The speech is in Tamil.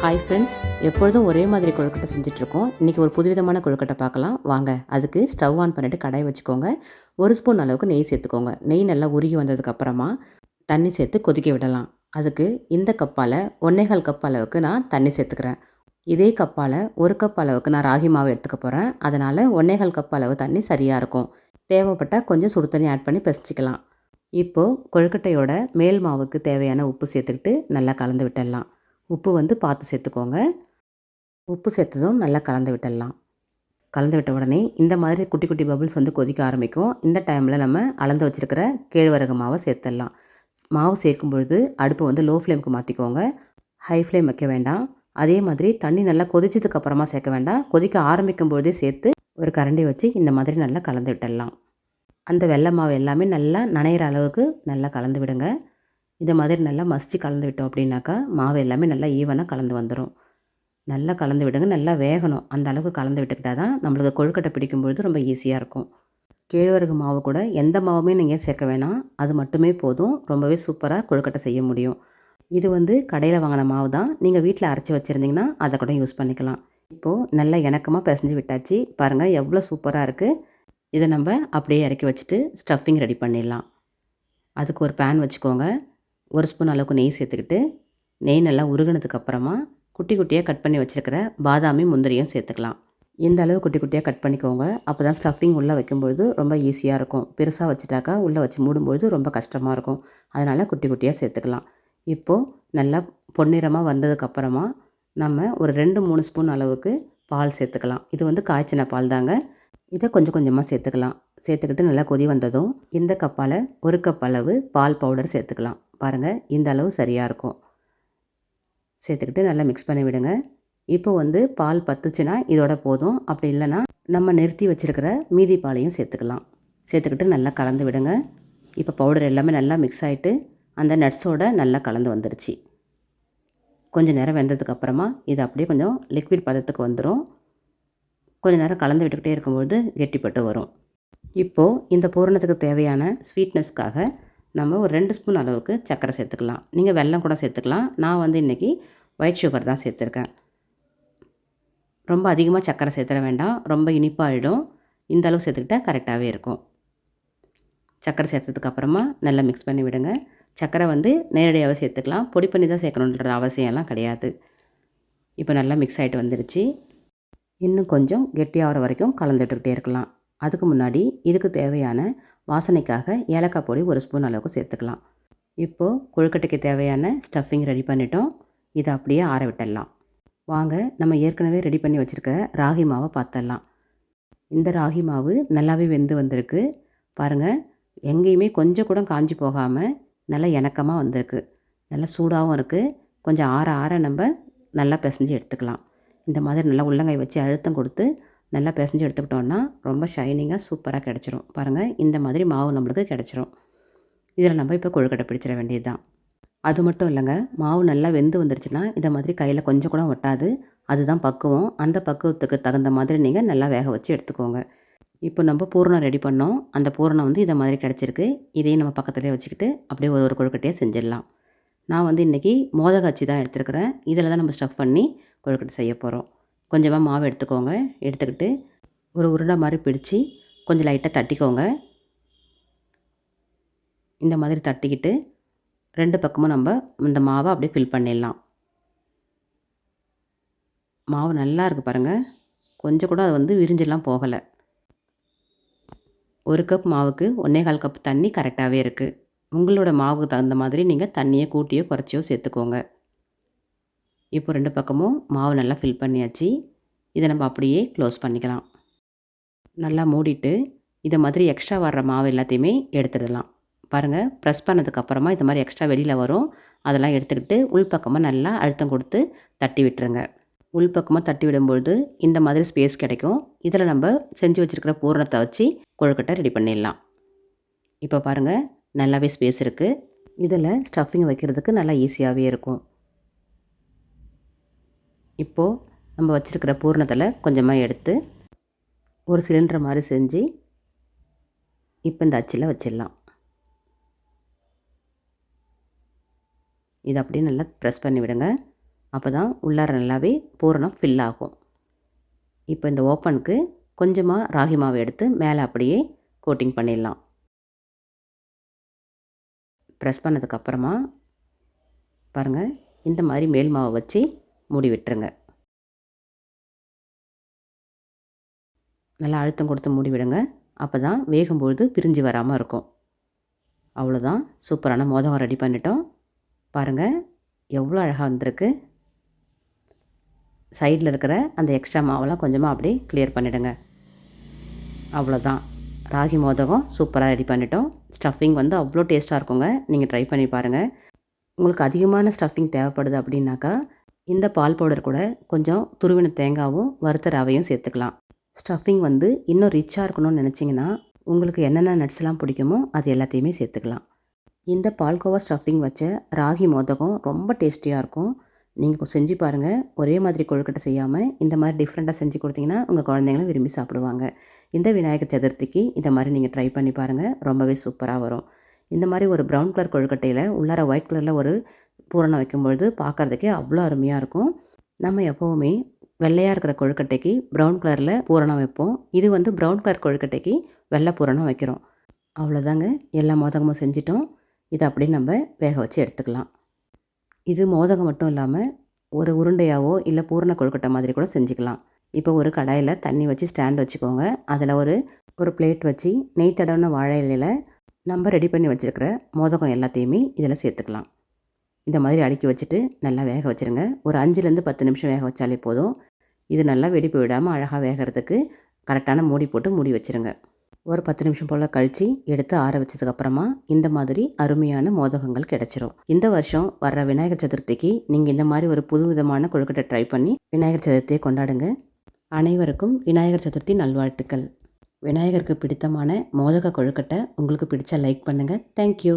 ஹாய் ஃப்ரெண்ட்ஸ் எப்பொழுதும் ஒரே மாதிரி கொழுக்கட்டை செஞ்சிட்ருக்கோம். இன்றைக்கி ஒரு புதுவிதமான கொழுக்கட்டை பார்க்கலாம். வாங்க அதுக்கு ஸ்டவ் ஆன் பண்ணிவிட்டு கடாய் வச்சுக்கோங்க. ஒரு ஸ்பூன் அளவுக்கு நெய் சேர்த்துக்கோங்க. நெய் நல்லா உருகி வந்ததுக்கப்புறமா தண்ணி சேர்த்து கொதிக்க விடலாம். அதுக்கு இந்த கப்பால் ஒன்னேகால் கப் அளவுக்கு நான் தண்ணி சேர்த்துக்கிறேன். இதே கப்பால் ஒரு கப் அளவுக்கு நான் ராகி மாவு எடுத்துக்க போகிறேன் அதனால் ஒன்னேகால் கப் அளவு தண்ணி சரியாக இருக்கும். தேவைப்பட்டால் கொஞ்சம் சுடு தண்ணி ஆட் பண்ணி பிசைச்சிக்கலாம் இப்போது கொழுக்கட்டையோட மேல் மாவுக்கு தேவையான உப்பு சேர்த்துக்கிட்டு நல்லா கலந்து விட்டுடலாம். உப்பு வந்து பார்த்து சேர்த்துக்கோங்க. உப்பு சேர்த்ததும் நல்லா கலந்து விட்டுடலாம். கலந்து விட்ட உடனே இந்த மாதிரி குட்டி குட்டி பபுள்ஸ் வந்து கொதிக்க ஆரம்பிக்கும். இந்த டைமில் நம்ம அளந்து வச்சுருக்கிற கேழ்வரகு மாவை சேர்த்துடலாம். மாவு சேர்க்கும் பொழுது அடுப்பை வந்து லோ ஃப்ளேமுக்கு மாற்றிக்கோங்க ஹை ஃப்ளேம் வைக்க வேண்டாம். அதே மாதிரி தண்ணி நல்லா கொதிச்சதுக்கு அப்புறமா சேர்க்க வேண்டாம். கொதிக்க ஆரம்பிக்கும் பொழுதே சேர்த்து ஒரு கரண்டி வச்சு இந்த மாதிரி நல்லா கலந்து விட்டுடலாம். அந்த வெள்ளை மாவு எல்லாமே நல்லா நனையிற அளவுக்கு நல்லா கலந்து விடுங்க. இந்த மாதிரி நல்லா மசிச்சு கலந்து விட்டோம் அப்படின்னாக்கா மாவு எல்லாமே நல்லா ஈவனாக கலந்து வந்துடும் நல்லா கலந்து விடுங்க நல்லா வேகணும். அந்த அளவுக்கு கலந்து விட்டுக்கிட்டால் தான் நம்மளுக்கு கொழுக்கட்டை பிடிக்கும் பொழுது ரொம்ப ஈஸியாக இருக்கும். கேழ்வரகு மாவு கூட எந்த மாவுமே நீங்கள் சேர்க்க வேணாம். அது மட்டுமே போதும். ரொம்பவே சூப்பராக கொழுக்கட்டை செய்ய முடியும். இது வந்து கடையில் வாங்கின மாவு தான். நீங்கள் வீட்டில் அரைச்சி வச்சுருந்தீங்கன்னா அதை கூட யூஸ் பண்ணிக்கலாம். இப்போது நல்லா இணக்கமாக பிசைஞ்சு விட்டாச்சு. பாருங்கள் எவ்வளோ சூப்பராக இருக்குது இதை நம்ம அப்படியே இறக்கி வச்சுட்டு ஸ்டஃபிங் ரெடி பண்ணிடலாம். அதுக்கு ஒரு பேன் வச்சுக்கோங்க. ஒரு ஸ்பூன் அளவுக்கு நெய் சேர்த்துக்கிட்டு நெய் நல்லா உருகினதுக்கு அப்புறமா குட்டி குட்டியாக கட் பண்ணி வச்சுருக்கிற பாதாமி முந்திரியும் சேர்த்துக்கலாம். இந்த அளவு குட்டி குட்டியாக கட் பண்ணிக்கோங்க. அப்போ தான் ஸ்டஃபிங் உள்ளே வைக்கும்பொழுது ரொம்ப ஈஸியாக இருக்கும். பெருசாக வச்சுட்டாக்கா உள்ளே வச்சு மூடும்பொழுது ரொம்ப கஷ்டமாக இருக்கும். அதனால் குட்டி குட்டியாக சேர்த்துக்கலாம். இப்போது நல்லா பொன்னிறமாக வந்ததுக்கப்புறமா நம்ம ஒரு ரெண்டு மூணு ஸ்பூன் அளவுக்கு பால் சேர்த்துக்கலாம். இது வந்து காய்ச்சின பால் தாங்க. இதை கொஞ்சம் கொஞ்சமாக சேர்த்துக்கலாம். சேர்த்துக்கிட்டு நல்லா கொதி வந்ததும் இந்த கப்பால் ஒரு கப் அளவு பால் பவுடர் சேர்த்துக்கலாம். பாருங்கள் இந்த அளவு சரியாக இருக்கும். சேர்த்துக்கிட்டு நல்லா மிக்ஸ் பண்ணி விடுங்க. இப்போ வந்து பால் பத்துச்சுன்னா இதோட போதும். அப்படி இல்லைன்னா நம்ம நிறுத்தி வச்சுருக்கிற மீதி பாலையும் சேர்த்துக்கலாம். சேர்த்துக்கிட்டு நல்லா கலந்து விடுங்க. இப்போ பவுடர் எல்லாமே நல்லா மிக்ஸ் ஆகிட்டு அந்த நட்ஸோட நல்லா கலந்து வந்துடுச்சு கொஞ்சம் நேரம் வெந்ததுக்கப்புறமா இது அப்படியே கொஞ்சம் லிக்விட் பதத்துக்கு வந்துடும் கொஞ்சம் நேரம் கலந்து விட்டுக்கிட்டே இருக்கும்போது கெட்டிப்பட்டு வரும். இப்போது இந்த பூரணத்துக்கு தேவையான ஸ்வீட்னஸ்க்காக நம்ம ஒரு ரெண்டு ஸ்பூன் அளவுக்கு சர்க்கரை சேர்த்துக்கலாம். நீங்கள் வெல்லம் கூட சேர்த்துக்கலாம். நான் வந்து இன்றைக்கி ஒயிட் சுகர் தான் சேர்த்துருக்கேன். ரொம்ப அதிகமாக சர்க்கரை சேர்த்துட வேண்டாம். ரொம்ப இனிப்பாகிடும் இந்த அளவு சேர்த்துக்கிட்டால் கரெக்டாகவே இருக்கும். சர்க்கரை சேர்த்ததுக்கப்புறமா நல்லா மிக்ஸ் பண்ணி விடுங்க. சர்க்கரை வந்து நேரடியாகவே சேர்த்துக்கலாம். பொடி பண்ணி தான் சேர்க்கணுன்ற அவசியம்லாம் கிடையாது. இப்போ நல்லா மிக்ஸ் ஆகிட்டு வந்துடுச்சு இன்னும் கொஞ்சம் கெட்டியாகிற வரைக்கும் கலந்துட்டுக்கிட்டே இருக்கலாம். அதுக்கு முன்னாடி இதுக்கு தேவையான வாசனைக்காக ஏலக்காய் பொடி ஒரு ஸ்பூன் அளவுக்கு சேர்த்துக்கலாம். இப்போது கொழுக்கட்டைக்கு தேவையான ஸ்டஃபிங் ரெடி பண்ணிட்டோம். இதை அப்படியே ஆற விட்டுடலாம். வாங்க நம்ம ஏற்கனவே ரெடி பண்ணி வச்சுருக்க ராகி மாவை பார்த்துடலாம். இந்த ராகி மாவு நல்லாவே வெந்து வந்திருக்கு. பாருங்கள் எங்கேயுமே கொஞ்சம் கூட காஞ்சி போகாமல் நல்லா இணக்கமாக வந்திருக்கு. நல்லா சூடாகவும் இருக்குது கொஞ்சம் ஆற ஆற நம்ம நல்லா பிசைஞ்சு எடுத்துக்கலாம். இந்த மாதிரி நல்லா உள்ளங்கை வச்சு அழுத்தம் கொடுத்து நல்லா பிசைஞ்சு எடுத்துக்கிட்டோன்னா ரொம்ப ஷைனிங்காக சூப்பராக கிடச்சிரும். பாருங்கள் இந்த மாதிரி மாவு நம்மளுக்கு கிடச்சிரும். இதில் நம்ம இப்போ கொழுக்கட்டை பிடிச்சிட வேண்டியது தான் அது மட்டும் இல்லைங்க மாவு நல்லா வெந்து வந்துருச்சுன்னா இந்த மாதிரி கையில் கொஞ்சம் கூட ஒட்டாது. அதுதான் பக்குவம். அந்த பக்குவத்துக்கு தகுந்த மாதிரி நீங்கள் நல்லா வேக வச்சு எடுத்துக்கோங்க. இப்போ நம்ம பூரணம் ரெடி பண்ணோம். அந்த பூரணம் வந்து இதை மாதிரி கிடச்சிருக்கு. இதையும் நம்ம பக்கத்துலேயே வச்சுக்கிட்டு அப்படியே ஒரு ஒரு கொழுக்கட்டையை செஞ்சிடலாம். நான் வந்து இன்றைக்கி மோதகாச்சி தான் எடுத்துருக்கிறேன். இதில் தான் நம்ம ஸ்டஃப் பண்ணி கொழுக்கட்டை செய்ய போகிறோம் கொஞ்சமாக மாவு எடுத்துக்கோங்க. எடுத்துக்கிட்டு ஒரு உருண்டை மாதிரி பிடிச்சி கொஞ்சம் லைட்டாக தட்டிக்கோங்க. இந்த மாதிரி தட்டிக்கிட்டு ரெண்டு பக்கமும் நம்ம இந்த மாவை அப்படியே ஃபில் பண்ணிடலாம். மாவு நல்லா இருக்குது பாருங்கள் கொஞ்சம் கூட அது வந்து விரிஞ்செல்லாம் போகலை. ஒரு கப் மாவுக்கு ஒன்றே கால் கப் தண்ணி கரெக்டாகவே இருக்குது உங்களோட மாவுக்கு தகுந்த மாதிரி நீங்கள் தண்ணியை கூட்டியோ குறைச்சியோ சேர்த்துக்கோங்க. இப்போ ரெண்டு பக்கமும் மாவு நல்லா ஃபில் பண்ணியாச்சு. இதை நம்ம அப்படியே க்ளோஸ் பண்ணிக்கலாம். நல்லா மூடிட்டு இதை மாதிரி எக்ஸ்ட்ரா வர்ற மாவு எல்லாத்தையுமே எடுத்துடலாம். பாருங்கள் ப்ரெஸ் பண்ணதுக்கப்புறமா இது மாதிரி எக்ஸ்ட்ரா வெளியில் வரும். அதெல்லாம் எடுத்துக்கிட்டு உள்பக்கமாக நல்லா அழுத்தம் கொடுத்து தட்டி விட்டுருங்க. உள்பக்கமாக தட்டி விடும்பொழுது இந்த மாதிரி ஸ்பேஸ் கிடைக்கும். இதில் நம்ம செஞ்சு வச்சுருக்கிற பூரணத்தை வச்சு கொழுக்கட்டை ரெடி பண்ணிடலாம். இப்போ பாருங்கள் நல்லாவே ஸ்பேஸ் இருக்குது இதில் ஸ்டஃபிங் வைக்கிறதுக்கு நல்லா ஈஸியாகவே இருக்கும். இப்போது நம்ம வச்சுருக்கிற பூரணத்தில் கொஞ்சமாக எடுத்து ஒரு சிலிண்டர் மாதிரி செஞ்சு இப்போ இந்த அச்சில் வச்சிடலாம். இதை அப்படியே நல்லா ப்ரெஸ் பண்ணி விடுங்க. அப்போ தான் உள்ளார நல்லாவே பூரணம் ஃபில் ஆகும். இப்போ இந்த ஓப்பனுக்கு கொஞ்சமாக ராகி மாவு எடுத்து மேலே அப்படியே கோட்டிங் பண்ணிடலாம். ப்ரெஸ் பண்ணதுக்கப்புறமா பாருங்கள் இந்த மாதிரி மேல் மாவை வச்சு மூடி விட்டுருங்க நல்லா அழுத்தம் கொடுத்து மூடி விடுங்க அப்போ தான் வேகும்பொழுது பிரிஞ்சு வராமல் இருக்கும். அவ்வளோதான் சூப்பரான மோதகம் ரெடி பண்ணிட்டோம். பாருங்கள் எவ்வளோ அழகாக வந்திருக்கு. சைடில் இருக்கிற அந்த எக்ஸ்ட்ரா மாவெல்லாம் கொஞ்சமாக அப்படியே கிளியர் பண்ணிவிடுங்க அவ்வளோதான் ராகி மோதகம் சூப்பராக ரெடி பண்ணிட்டோம். ஸ்டஃபிங் வந்து அவ்வளோ டேஸ்ட்டாக இருக்குங்க. நீங்கள் ட்ரை பண்ணி பாருங்கள் உங்களுக்கு அதிகமான ஸ்டஃபிங் தேவைப்படுது அப்படின்னாக்கா இந்த பால் பவுடர் கூட கொஞ்சம் துருவின தேங்காவும் வறுத்த ரவையும் சேர்த்துக்கலாம். ஸ்டஃபிங் வந்து இன்னும் ரிச்சாக இருக்கணும்னு நினச்சிங்கன்னா உங்களுக்கு என்னென்ன நட்ஸ்லாம் பிடிக்குமோ அது எல்லாத்தையுமே சேர்த்துக்கலாம். இந்த பால்கோவா ஸ்டஃபிங் வச்ச ராகி மோதகம் ரொம்ப டேஸ்டியாக இருக்கும். நீங்கள் செஞ்சு பாருங்கள் ஒரே மாதிரி கொழுக்கட்டை செய்யாமல் இந்த மாதிரி டிஃப்ரெண்ட்டாக செஞ்சு கொடுத்தீங்கன்னா உங்கள் குழந்தைங்களும் விரும்பி சாப்பிடுவாங்க. இந்த விநாயகர் சதுர்த்திக்கு இந்த மாதிரி நீங்கள் ட்ரை பண்ணி பாருங்கள் ரொம்பவே சூப்பராக வரும். இந்த மாதிரி ஒரு ப்ரௌன் கலர் கொழுக்கட்டையில் உள்ளார ஒயிட் கலரில் ஒரு பூரணம் வைக்கும்பொழுது பார்க்குறதுக்கே அவ்வளோ அருமையாக இருக்கும். நம்ம எப்போவுமே வெள்ளையாக இருக்கிற கொழுக்கட்டைக்கு ப்ரௌன் கலரில் பூரணம் வைப்போம். இது வந்து ப்ரௌன் கலர் கொழுக்கட்டைக்கு வெள்ளை பூரணம் வைக்கிறோம். அவ்வளோதாங்க. எல்லா மோதகமும் செஞ்சிட்டோம். இதை அப்படியே நம்ம வேக வச்சு எடுத்துக்கலாம். இது மோதகம் மட்டும் இல்லாமல் ஒரு உருண்டையாவோ இல்லை பூரண கொழுக்கட்டை மாதிரி கூட செஞ்சுக்கலாம். இப்போ ஒரு கடாயில் தண்ணி வச்சு ஸ்டாண்ட் வச்சுக்கோங்க. அதில் ஒரு ஒரு பிளேட் வச்சு நெய் தடவின வாழை இலையில் நம்ம ரெடி பண்ணி வச்சுருக்கிற மோதகம் எல்லாத்தையுமே இதில் சேர்த்துக்கலாம். இந்த மாதிரி அடுக்கி வச்சுட்டு நல்லா வேக வச்சுருங்க. ஒரு அஞ்சுலேருந்து பத்து நிமிஷம் வேக வச்சாலே போதும். இது நல்லா வெடிப்பு விடாமல் அழகாக வேகிறதுக்கு கரெக்டான மூடி போட்டு மூடி வச்சுருங்க. ஒரு பத்து நிமிஷம் போல் கழித்து எடுத்து ஆற வச்சதுக்கப்புறமா இந்த மாதிரி அருமையான மோதகங்கள் கிடச்சிரும். இந்த வருஷம் வர்ற விநாயகர் சதுர்த்திக்கு நீங்கள் இந்த மாதிரி ஒரு புது விதமான கொழுக்கட்டை ட்ரை பண்ணி விநாயகர் சதுர்த்தியை கொண்டாடுங்க. அனைவருக்கும் விநாயகர் சதுர்த்தி நல்வாழ்த்துக்கள். விநாயகருக்கு பிடித்தமான மோதக கொழுக்கட்டை உங்களுக்கு பிடிச்சா லைக் பண்ணுங்கள் தேங்க்யூ